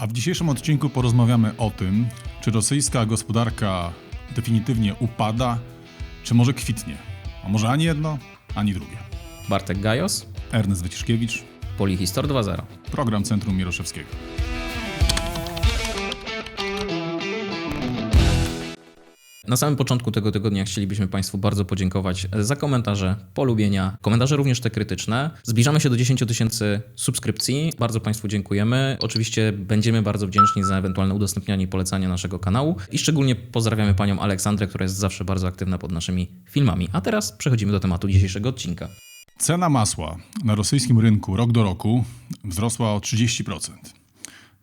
A w dzisiejszym odcinku porozmawiamy o tym, czy rosyjska gospodarka definitywnie upada, czy może kwitnie. A może ani jedno, ani drugie. Bartek Gajos, Ernest Wyciszkiewicz, Polihistor 2.0. program Centrum Miroszewskiego. Na samym początku tego tygodnia chcielibyśmy Państwu bardzo podziękować za komentarze, polubienia, komentarze również te krytyczne. Zbliżamy się do 10 tysięcy subskrypcji. Bardzo Państwu dziękujemy. Oczywiście będziemy bardzo wdzięczni za ewentualne udostępnianie i polecanie naszego kanału. I szczególnie pozdrawiamy Panią Aleksandrę, która jest zawsze bardzo aktywna pod naszymi filmami. A teraz przechodzimy do tematu dzisiejszego odcinka. Cena masła na rosyjskim rynku rok do roku wzrosła o 30%.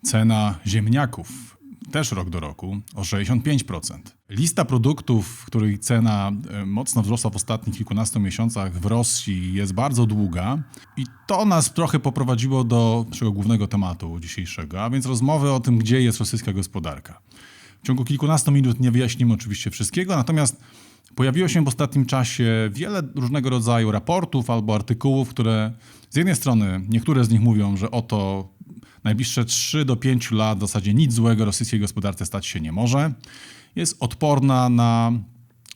Cena ziemniaków też rok do roku o 65%. Lista produktów, których cena e, mocno wzrosła w ostatnich kilkunastu miesiącach w Rosji jest bardzo długa i to nas trochę poprowadziło do naszego głównego tematu dzisiejszego, a więc rozmowy o tym, gdzie jest rosyjska gospodarka. W ciągu kilkunastu minut nie wyjaśnimy oczywiście wszystkiego, natomiast Pojawiło się w ostatnim czasie wiele różnego rodzaju raportów albo artykułów, które z jednej strony niektóre z nich mówią, że oto najbliższe 3 do 5 lat w zasadzie nic złego rosyjskiej gospodarce stać się nie może. Jest odporna na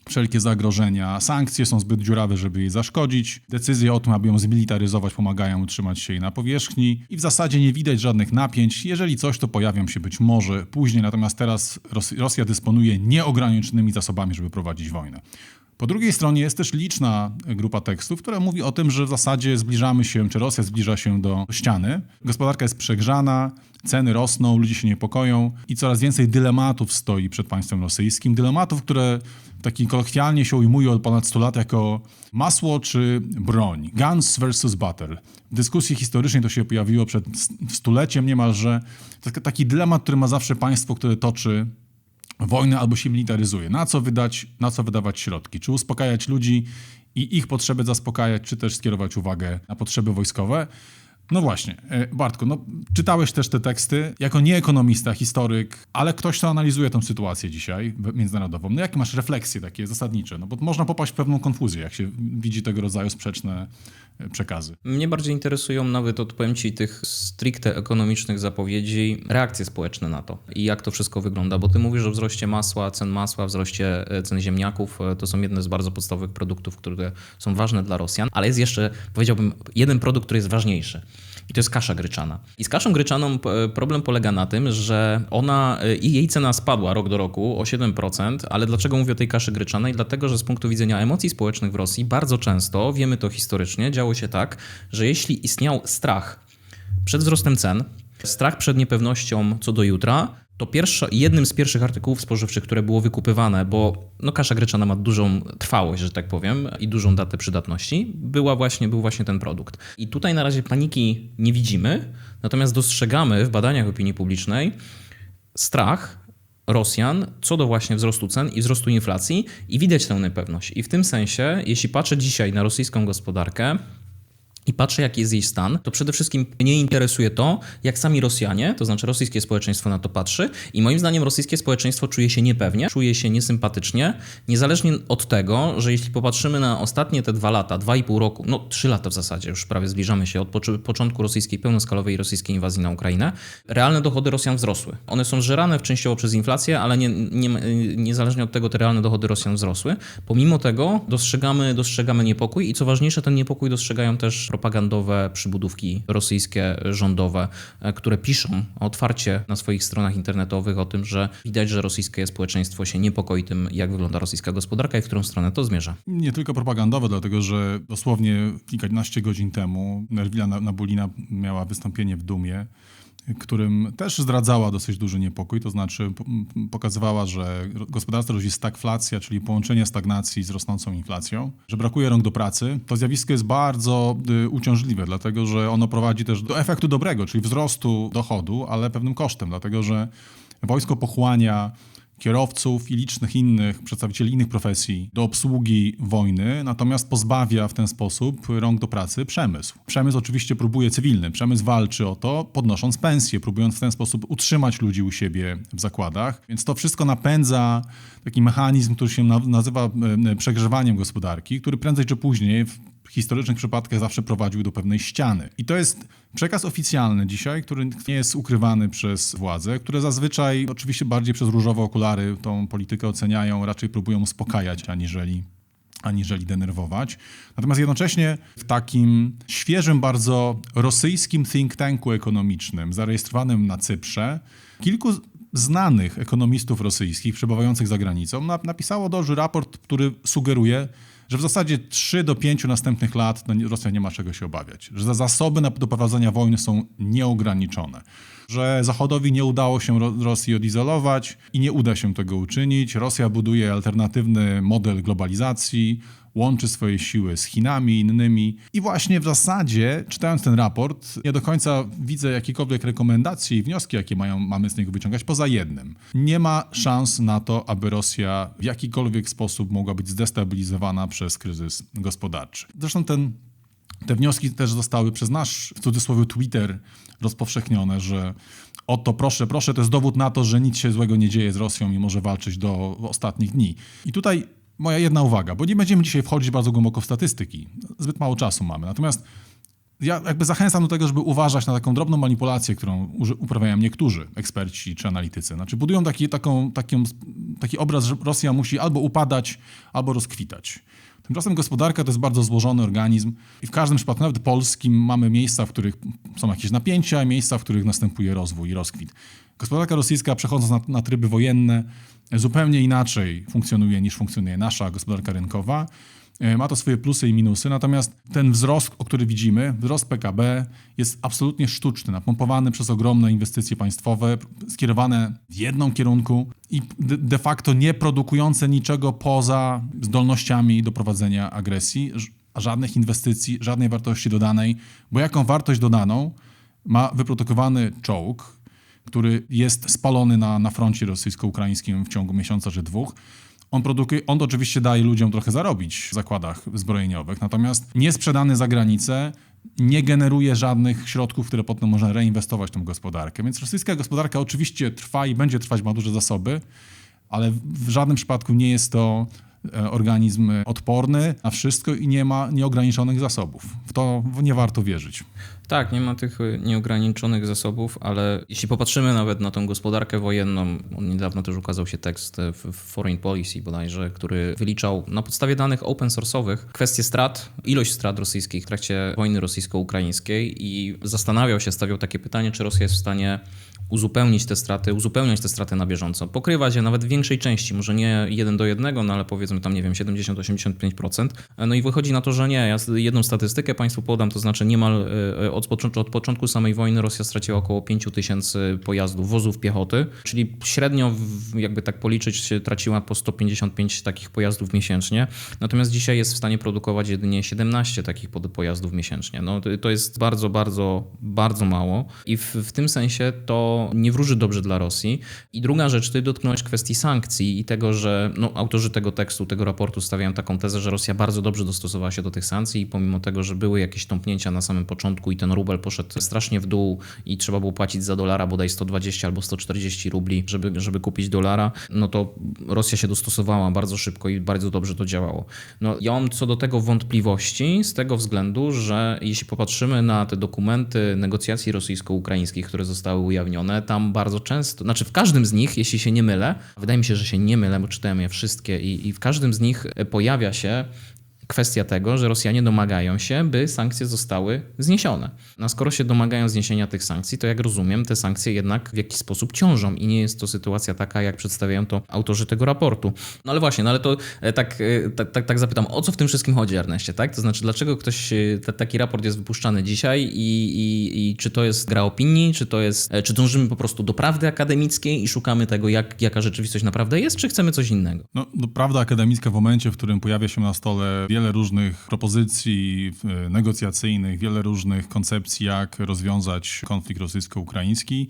wszelkie zagrożenia. Sankcje są zbyt dziurawe, żeby jej zaszkodzić. Decyzje o tym, aby ją zmilitaryzować, pomagają utrzymać się jej na powierzchni. I w zasadzie nie widać żadnych napięć. Jeżeli coś, to pojawią się być może później. Natomiast teraz Ros- Rosja dysponuje nieograniczonymi zasobami, żeby prowadzić wojnę. Po drugiej stronie jest też liczna grupa tekstów, która mówi o tym, że w zasadzie zbliżamy się, czy Rosja zbliża się do ściany. Gospodarka jest przegrzana, ceny rosną, ludzie się niepokoją i coraz więcej dylematów stoi przed państwem rosyjskim. Dylematów, które taki kolokwialnie się ujmuje od ponad 100 lat jako masło czy broń. Guns versus butter. W dyskusji historycznej to się pojawiło przed stuleciem niemalże. Taki dylemat, który ma zawsze państwo, które toczy wojnę albo się militaryzuje. Na co wydać, na co wydawać środki? Czy uspokajać ludzi i ich potrzeby zaspokajać, czy też skierować uwagę na potrzeby wojskowe? No właśnie, e, Bartku, no, czytałeś też te teksty jako nie ekonomista, historyk, ale ktoś, kto analizuje tę sytuację dzisiaj międzynarodową. No jakie masz refleksje takie zasadnicze? No bo można popaść w pewną konfuzję, jak się widzi tego rodzaju sprzeczne e, przekazy. Mnie bardziej interesują nawet, odpowiem Ci, tych stricte ekonomicznych zapowiedzi, reakcje społeczne na to i jak to wszystko wygląda, bo Ty mówisz o wzroście masła, cen masła, wzroście e, cen ziemniaków. To są jedne z bardzo podstawowych produktów, które są ważne dla Rosjan, ale jest jeszcze, powiedziałbym, jeden produkt, który jest ważniejszy. I to jest kasza gryczana. I z kaszą gryczaną p- problem polega na tym, że ona e, i jej cena spadła rok do roku o 7%, ale dlaczego mówię o tej kaszy gryczanej? Dlatego, że z punktu widzenia emocji społecznych w Rosji bardzo często, wiemy to historycznie, działo się tak, że jeśli istniał strach przed wzrostem cen, strach przed niepewnością co do jutra, to pierwsza, jednym z pierwszych artykułów spożywczych, które było wykupywane, bo no, kasza gryczana ma dużą trwałość, że tak powiem, i dużą datę przydatności, była właśnie, był właśnie ten produkt. I tutaj na razie paniki nie widzimy, natomiast dostrzegamy w badaniach opinii publicznej strach Rosjan co do właśnie wzrostu cen i wzrostu inflacji i widać tę niepewność. I w tym sensie, jeśli patrzę dzisiaj na rosyjską gospodarkę, i patrzę, jaki jest jej stan, to przede wszystkim mnie interesuje to, jak sami Rosjanie, to znaczy rosyjskie społeczeństwo na to patrzy i moim zdaniem rosyjskie społeczeństwo czuje się niepewnie, czuje się niesympatycznie, niezależnie od tego, że jeśli popatrzymy na ostatnie te dwa lata, dwa i pół roku, no trzy lata w zasadzie, już prawie zbliżamy się od początku rosyjskiej, pełnoskalowej rosyjskiej inwazji na Ukrainę, realne dochody Rosjan wzrosły. One są żerane częściowo przez inflację, ale nie, nie, niezależnie od tego te realne dochody Rosjan wzrosły. Pomimo tego dostrzegamy, dostrzegamy niepokój i co ważniejsze, ten niepokój dostrzegają też propagandowe przybudówki rosyjskie, rządowe, e, które piszą otwarcie na swoich stronach internetowych o tym, że widać, że rosyjskie społeczeństwo się niepokoi tym, jak wygląda rosyjska gospodarka i w którą stronę to zmierza. Nie tylko propagandowe, dlatego że dosłownie kilkanaście godzin temu Nerwila Nabulina miała wystąpienie w Dumie, którym też zdradzała dosyć duży niepokój, to znaczy pokazywała, że gospodarstwo rodzi stagflacja, czyli połączenie stagnacji z rosnącą inflacją, że brakuje rąk do pracy. To zjawisko jest bardzo y, uciążliwe, dlatego że ono prowadzi też do efektu dobrego, czyli wzrostu dochodu, ale pewnym kosztem, dlatego że wojsko pochłania kierowców i licznych innych przedstawicieli innych profesji do obsługi wojny, natomiast pozbawia w ten sposób rąk do pracy przemysł. Przemysł oczywiście próbuje cywilny, przemysł walczy o to, podnosząc pensje, próbując w ten sposób utrzymać ludzi u siebie w zakładach, więc to wszystko napędza taki mechanizm, który się na- nazywa e, przegrzewaniem gospodarki, który prędzej czy później historycznych przypadkach zawsze prowadził do pewnej ściany. I to jest przekaz oficjalny dzisiaj, który nie jest ukrywany przez władze, które zazwyczaj, oczywiście bardziej przez różowe okulary, tą politykę oceniają, raczej próbują uspokajać, aniżeli aniżeli denerwować. Natomiast jednocześnie w takim świeżym, bardzo rosyjskim think tanku ekonomicznym, zarejestrowanym na Cyprze, kilku znanych ekonomistów rosyjskich przebywających za granicą napisało doży raport, który sugeruje, że w zasadzie 3 do 5 następnych lat no, Rosja nie ma czego się obawiać, że zasoby do prowadzenia wojny są nieograniczone, że Zachodowi nie udało się Rosji odizolować i nie uda się tego uczynić. Rosja buduje alternatywny model globalizacji, łączy swoje siły z Chinami innymi. I właśnie w zasadzie, czytając ten raport, nie do końca widzę jakiekolwiek rekomendacje i wnioski, jakie mają, mamy z niego wyciągać, poza jednym. Nie ma szans na to, aby Rosja w jakikolwiek sposób mogła być zdestabilizowana przez kryzys gospodarczy. Zresztą ten te wnioski też zostały przez nasz, w cudzysłowie, Twitter rozpowszechnione, że oto proszę, proszę, to jest dowód na to, że nic się złego nie dzieje z Rosją i może walczyć do ostatnich dni. I tutaj moja jedna uwaga, bo nie będziemy dzisiaj wchodzić bardzo głęboko w statystyki. Zbyt mało czasu mamy. Natomiast ja jakby zachęcam do tego, żeby uważać na taką drobną manipulację, którą uprawiają niektórzy eksperci czy analitycy. Znaczy budują taki, taką, taką, taki obraz, że Rosja musi albo upadać, albo rozkwitać. Tymczasem gospodarka to jest bardzo złożony organizm i w każdym przypadku, nawet polskim, mamy miejsca, w których są jakieś napięcia, miejsca, w których następuje rozwój i rozkwit. Gospodarka rosyjska, przechodząc na, na tryby wojenne, zupełnie inaczej funkcjonuje niż funkcjonuje nasza gospodarka rynkowa. E, ma to swoje plusy i minusy, natomiast ten wzrost, o który widzimy, wzrost PKB jest absolutnie sztuczny, napompowany przez ogromne inwestycje państwowe, skierowane w jedną kierunku i de facto nie produkujące niczego poza zdolnościami do prowadzenia agresji, żadnych inwestycji, żadnej wartości dodanej, bo jaką wartość dodaną ma wyprodukowany czołg, który jest spalony na, na froncie rosyjsko-ukraińskim w ciągu miesiąca czy dwóch, on, produkuje, on oczywiście daje ludziom trochę zarobić w zakładach zbrojeniowych, natomiast nie sprzedany za granicę nie generuje żadnych środków, które potem można reinwestować w tą gospodarkę. Więc rosyjska gospodarka oczywiście trwa i będzie trwać, ma duże zasoby, ale w żadnym przypadku nie jest to E, organizm odporny na wszystko i nie ma nieograniczonych zasobów. W to nie warto wierzyć. Tak, nie ma tych nieograniczonych zasobów, ale jeśli popatrzymy nawet na tą gospodarkę wojenną, niedawno też ukazał się tekst w Foreign Policy bodajże, który wyliczał na podstawie danych open source'owych kwestię strat, ilość strat rosyjskich w trakcie wojny rosyjsko-ukraińskiej i zastanawiał się, stawiał takie pytanie, czy Rosja jest w stanie uzupełnić te straty, uzupełniać te straty na bieżąco, pokrywać je nawet w większej części, może nie jeden do jednego, no ale powiedzmy tam, nie wiem, 70-85%. No i wychodzi na to, że nie. Ja jedną statystykę Państwu podam, to znaczy niemal e, od początku, od początku samej wojny Rosja straciła około 5 tysięcy pojazdów, wozów piechoty, czyli średnio, jakby tak policzyć, traciła po 155 takich pojazdów miesięcznie. Natomiast dzisiaj jest w stanie produkować jedynie 17 takich pojazdów miesięcznie. No to jest bardzo, bardzo, bardzo mało i w, w tym sensie to nie wróży dobrze dla Rosji. I druga rzecz, ty dotknąłeś kwestii sankcji i tego, że no, autorzy tego tekstu, tego raportu stawiają taką tezę, że Rosja bardzo dobrze dostosowała się do tych sankcji i pomimo tego, że były jakieś tąpnięcia na samym początku i ten rubel poszedł strasznie w dół i trzeba było płacić za dolara bodaj 120 albo 140 rubli, żeby, żeby kupić dolara, no to Rosja się dostosowała bardzo szybko i bardzo dobrze to działało. No, ja mam co do tego wątpliwości z tego względu, że jeśli popatrzymy na te dokumenty negocjacji rosyjsko-ukraińskich, które zostały ujawnione, one tam bardzo często, znaczy w każdym z nich, jeśli się nie mylę, wydaje mi się, że się nie mylę, bo czytałem je wszystkie i, i w każdym z nich pojawia się kwestia tego, że Rosjanie domagają się, by sankcje zostały zniesione. No skoro się domagają zniesienia tych sankcji, to jak rozumiem, te sankcje jednak w jakiś sposób ciążą i nie jest to sytuacja taka, jak przedstawiają to autorzy tego raportu. No ale właśnie, no ale to e, tak, e, tak, tak, tak zapytam, o co w tym wszystkim chodzi, Erneście, tak? To znaczy, dlaczego ktoś, e, t- taki raport jest wypuszczany dzisiaj i, i, i, czy to jest gra opinii, czy to jest, czy dążymy po prostu do prawdy akademickiej i szukamy tego, jak, jaka rzeczywistość naprawdę jest, czy chcemy coś innego? No, no prawda akademicka w momencie, w którym pojawia się na stole wiele wiele różnych propozycji negocjacyjnych, wiele różnych koncepcji, jak rozwiązać konflikt rosyjsko-ukraiński.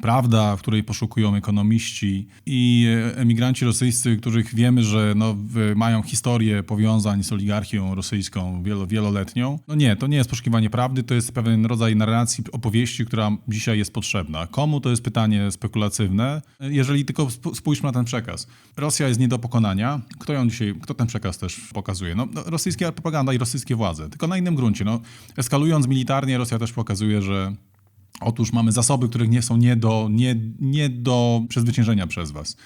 Prawda, w której poszukują ekonomiści i emigranci rosyjscy, których wiemy, że no, mają historię powiązań z oligarchią rosyjską wielo, wieloletnią. No nie, to nie jest poszukiwanie prawdy, to jest pewien rodzaj narracji, opowieści, która dzisiaj jest potrzebna. Komu to jest pytanie spekulatywne, jeżeli tylko sp- spójrzmy na ten przekaz. Rosja jest nie do pokonania. Kto ją dzisiaj, kto ten przekaz też pokazuje? No, no, rosyjska propaganda i rosyjskie władze, tylko na innym gruncie. No, eskalując militarnie, Rosja też pokazuje, że Otóż mamy zasoby, których nie są nie do, nie, nie do przezwyciężenia przez was.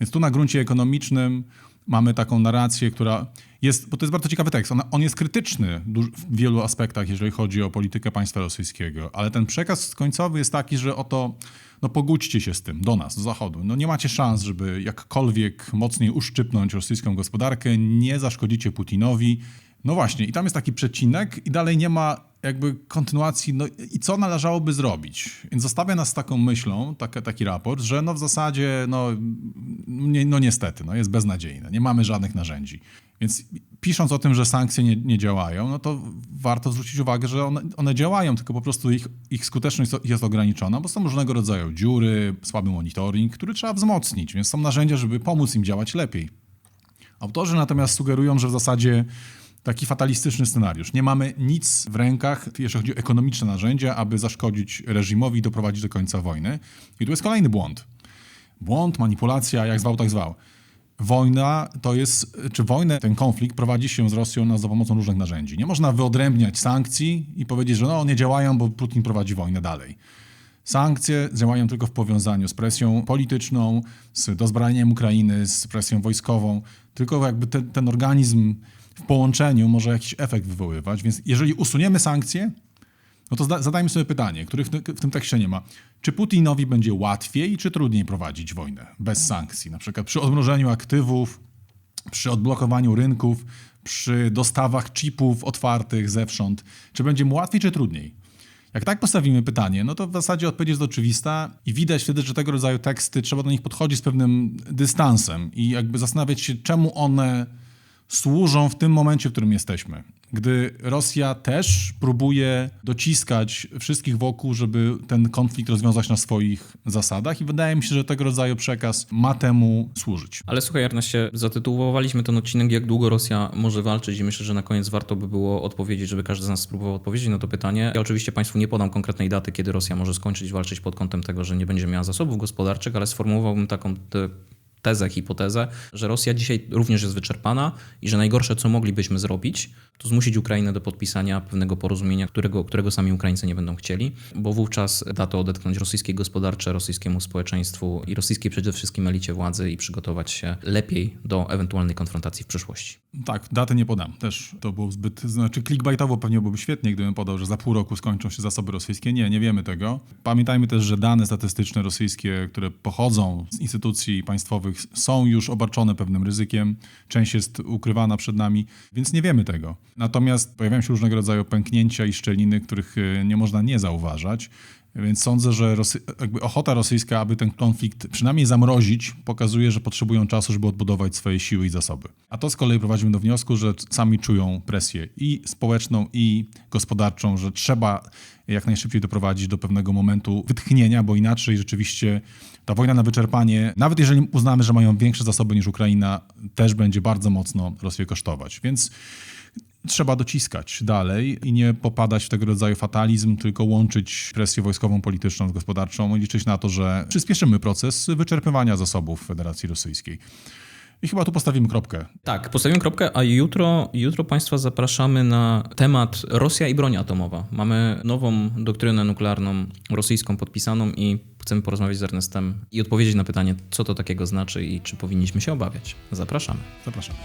Więc tu na gruncie ekonomicznym mamy taką narrację, która jest, bo to jest bardzo ciekawy tekst, on, on jest krytyczny w wielu aspektach, jeżeli chodzi o politykę państwa rosyjskiego, ale ten przekaz końcowy jest taki, że oto, no pogódźcie się z tym, do nas, do Zachodu. No nie macie szans, żeby jakkolwiek mocniej uszczypnąć rosyjską gospodarkę, nie zaszkodzicie Putinowi. No właśnie, i tam jest taki przecinek i dalej nie ma jakby kontynuacji, no i co należałoby zrobić. Więc zostawia nas z taką myślą, taki, raport, że no w zasadzie, no, nie, no niestety, no jest beznadziejne, nie mamy żadnych narzędzi. Więc pisząc o tym, że sankcje nie, nie działają, no to warto zwrócić uwagę, że one, one działają, tylko po prostu ich, ich skuteczność jest ograniczona, bo są różnego rodzaju dziury, słaby monitoring, który trzeba wzmocnić, więc są narzędzia, żeby pomóc im działać lepiej. Autorzy natomiast sugerują, że w zasadzie taki fatalistyczny scenariusz. Nie mamy nic w rękach, jeśli chodzi o ekonomiczne narzędzia, aby zaszkodzić reżimowi i doprowadzić do końca wojny. I tu jest kolejny błąd. Błąd, manipulacja, jak zwał, tak zwał. Wojna to jest, czy wojnę, ten konflikt prowadzi się z Rosją na, za pomocą różnych narzędzi. Nie można wyodrębniać sankcji i powiedzieć, że no, nie działają, bo Putin prowadzi wojnę dalej. Sankcje działają tylko w powiązaniu z presją polityczną, z dozbrojeniem Ukrainy, z presją wojskową. Tylko jakby te, ten organizm w połączeniu może jakiś efekt wywoływać. Więc jeżeli usuniemy sankcje, no to zadajmy sobie pytanie, których w tym tekście nie ma. Czy Putinowi będzie łatwiej, czy trudniej prowadzić wojnę bez sankcji? Na przykład przy odmrożeniu aktywów, przy odblokowaniu rynków, przy dostawach chipów otwartych zewsząd. Czy będzie mu łatwiej, czy trudniej? Jak tak postawimy pytanie, no to w zasadzie odpowiedź jest oczywista i widać wtedy, że tego rodzaju teksty trzeba do nich podchodzić z pewnym dystansem i jakby zastanawiać się, czemu one służą w tym momencie, w którym jesteśmy. Gdy Rosja też próbuje dociskać wszystkich wokół, żeby ten konflikt rozwiązać na swoich zasadach i wydaje mi się, że tego rodzaju przekaz ma temu służyć. Ale słuchaj, Erneście, zatytułowaliśmy ten odcinek, jak długo Rosja może walczyć i myślę, że na koniec warto by było odpowiedzieć, żeby każdy z nas spróbował odpowiedzieć na to pytanie. Ja oczywiście Państwu nie podam konkretnej daty, kiedy Rosja może skończyć walczyć pod kątem tego, że nie będzie miała zasobów gospodarczych, ale sformułowałbym taką tezę, hipotezę, że Rosja dzisiaj również jest wyczerpana i że najgorsze, co moglibyśmy zrobić, to zmusić Ukrainę do podpisania pewnego porozumienia, którego, którego sami Ukraińcy nie będą chcieli, bo wówczas da to odetchnąć rosyjskie gospodarcze, rosyjskiemu społeczeństwu i rosyjskiej przede wszystkim elicie władzy i przygotować się lepiej do ewentualnej konfrontacji w przyszłości. Tak, daty nie podam. Też to było zbyt, znaczy clickbaitowo pewnie byłoby świetnie, gdybym podał, że za pół roku skończą się zasoby rosyjskie. Nie, nie wiemy tego. Pamiętajmy też, że dane statystyczne rosyjskie, które pochodzą z instytucji państwowych są już obarczone pewnym ryzykiem. Część jest ukrywana przed nami, więc nie wiemy tego. Natomiast pojawiają się różnego rodzaju pęknięcia i szczeliny, których e, nie można nie zauważać. Więc sądzę, że Rosy... jakby ochota rosyjska, aby ten konflikt przynajmniej zamrozić, pokazuje, że potrzebują czasu, żeby odbudować swoje siły i zasoby. A to z kolei prowadzi mnie do wniosku, że sami czują presję i społeczną, i gospodarczą, że trzeba jak najszybciej doprowadzić do pewnego momentu wytchnienia, bo inaczej rzeczywiście ta wojna na wyczerpanie, nawet jeżeli uznamy, że mają większe zasoby niż Ukraina, też będzie bardzo mocno Rosję kosztować. Więc trzeba dociskać dalej i nie popadać w tego rodzaju fatalizm, tylko łączyć presję wojskową, polityczną z gospodarczą i liczyć na to, że przyspieszymy proces wyczerpywania zasobów Federacji Rosyjskiej. I chyba tu postawimy kropkę. Tak, postawimy kropkę, a jutro, jutro Państwa zapraszamy na temat Rosja i broń atomowa. Mamy nową doktrynę nuklearną rosyjską podpisaną i chcemy porozmawiać z Ernestem i odpowiedzieć na pytanie, co to takiego znaczy i czy powinniśmy się obawiać. Zapraszamy. Zapraszam.